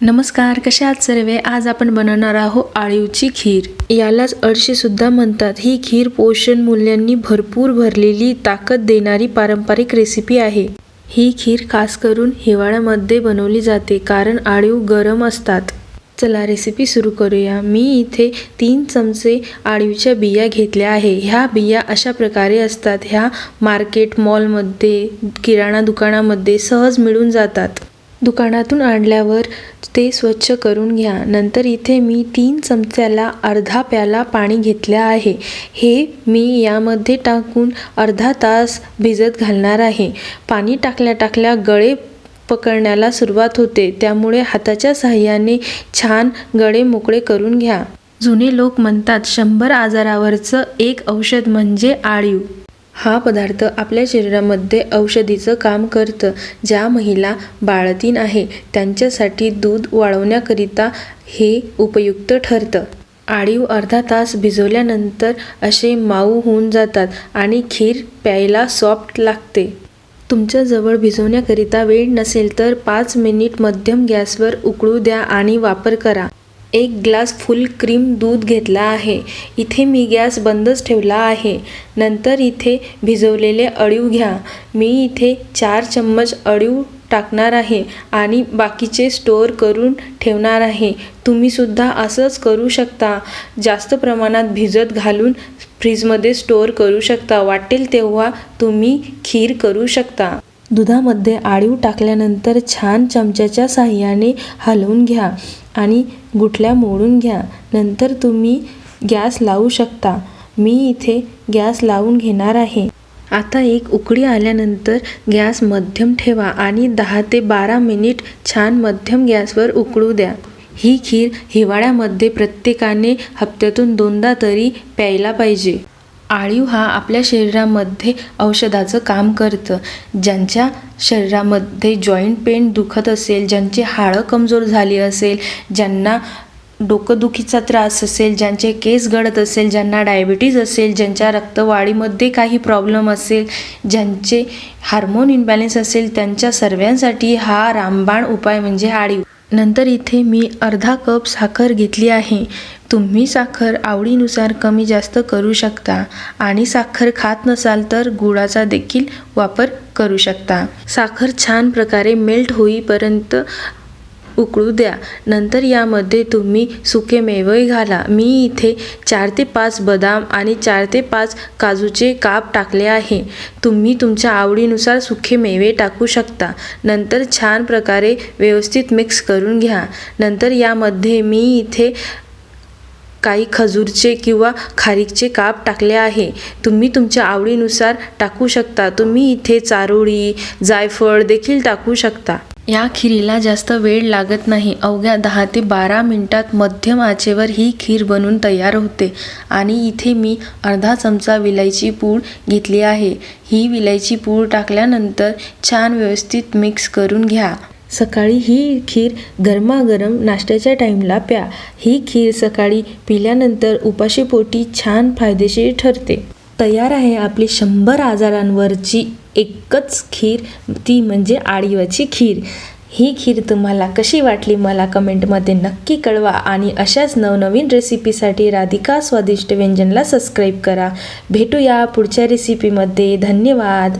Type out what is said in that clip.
नमस्कार कशा आहात सर्वे? आज आपण बनवणार आहोत आळीवची खीर. यालाच अळशी सुद्धा म्हणतात. ही खीर पोषण मूल्यांनी भरपूर भरलेली ताकद देणारी पारंपरिक रेसिपी आहे. ही खीर खास करून हिवाळ्यामध्ये बनवली जाते कारण आळीव गरम असतात. चला रेसिपी सुरू करूया. मी इथे तीन चमचे आळीवच्या बिया घेतल्या आहे. ह्या बिया अशा प्रकारे असतात. ह्या मार्केट मॉलमध्ये किराणा दुकानामध्ये सहज मिळून जातात. दुकानातून आणल्यावर ते स्वच्छ करून घ्या. नंतर इथे मी तीन चमच्याला अर्धा प्याला पाणी घेतलं आहे. हे मी यामध्ये टाकून अर्धा तास भिजत घालणार आहे. पाणी टाकल्या टाकल्या गळे पकडण्याला सुरुवात होते. त्यामुळे हाताच्या सहाय्याने छान गळे मोकळे करून घ्या. जुने लोक म्हणतात शंभर आजारावरचं एक औषध म्हणजे आळीव. हा पदार्थ आपल्या शरीरामध्ये औषधीचं काम करतं. ज्या महिला बाळतीन आहे त्यांच्यासाठी दूध वाळवण्याकरिता हे उपयुक्त ठरतं. आळीव अर्धा तास भिजवल्यानंतर असे माऊ होऊन जातात आणि खीर प्यायला सॉफ्ट लागते. तुमच्याजवळ भिजवण्याकरिता वेळ नसेल तर पाच मिनिट मध्यम गॅसवर उकळू द्या आणि वापर करा. एक ग्लास फुल क्रीम दूध घेतला आहे. इथे मी गॅस बंदच ठेवला आहे. नंतर इथे भिजवलेले अळीव घ्या. मी इथे चार चम्मच अळीव टाकणार आहे आणि बाकीचे स्टोअर करून ठेवणार आहे. तुम्हीसुद्धा असंच करू शकता. जास्त प्रमाणात भिजत घालून फ्रीजमध्ये स्टोअर करू शकता. वाटेल तेव्हा तुम्ही खीर करू शकता. दुधामध्ये आळीव टाकल्यानंतर छान चमच्याच्या साह्याने हलवून घ्या आणि गुठल्या मोडून घ्या. नंतर तुम्ही गॅस लावू शकता. मी इथे गॅस लावून घेणार आहे. आता एक उकळी आल्यानंतर गॅस मध्यम ठेवा आणि दहा ते बारा मिनिट छान मध्यम गॅसवर उकळू द्या. ही खीर हिवाळ्यामध्ये प्रत्येकाने हप्त्यातून दोनदा तरी प्यायला पाहिजे. आळीव हा आपल्या शरीरामध्ये औषधाचं काम करतं. ज्यांच्या शरीरामध्ये जॉईंट पेन दुखत असेल ज्यांची हाडं कमजोर झाली असेल ज्यांना डोकंदुखीचा त्रास असेल ज्यांचे केस गळत असेल ज्यांना डायबिटीज असेल ज्यांच्या रक्तवाढीमध्ये काही प्रॉब्लेम असेल ज्यांचे हार्मोन इनबॅलेन्स असेल त्यांच्या सर्वांसाठी हा रामबाण उपाय म्हणजे आळीव. नंतर इथे मी अर्धा कप साखर घेतली आहे. तुम्ही साखर आवडीनुसार कमी जास्त करू शकता आणि साखर खात नसाल तर गुळाचा देखील वापर करू शकता. साखर छान प्रकारे मेल्ट होईपर्यंत उकळू द्या. नंतर यामध्ये तुम्ही सुके मेवे घाला. मी इथे चार ते पाच बदाम आणि चार ते पाच काजूचे काप टाकले आहे. तुम्ही तुमच्या आवडीनुसार सुके मेवे टाकू शकता. नंतर छान प्रकारे व्यवस्थित मिक्स करून घ्या. नंतर यामध्ये मी इथे काही खजूरचे किंवा खारीकचे काप टाकले आहे. तुम्ही तुमच्या आवडीनुसार टाकू शकता. तुम्ही इथे चारोळी जायफळ देखील टाकू शकता. या खिरीला जास्त वेळ लागत नाही. अवघ्या दहा ते बारा मिनटात मध्यम आचेवर ही खीर बनून तयार होते. आणि इथे मी अर्धा चमचा विलायची पूड घेतली आहे. ही विलायची पूड टाकल्यानंतर छान व्यवस्थित मिक्स करून घ्या. सकाळी ही खीर गरमागरम नाश्त्याच्या टाईमला प्या. ही खीर सकाळी पिल्यानंतर उपाशीपोटी छान फायदेशीर ठरते. तयार आहे आपली शंभर आजारांवरची एकच खीर ती म्हणजे आळीवाची खीर. ही खीर तुम्हाला कशी वाटली मला कमेंटमध्ये नक्की कळवा आणि अशाच नवनवीन रेसिपीसाठी राधिका स्वादिष्ट व्यंजनला सबस्क्राईब करा. भेटूया पुढच्या रेसिपीमध्ये. धन्यवाद.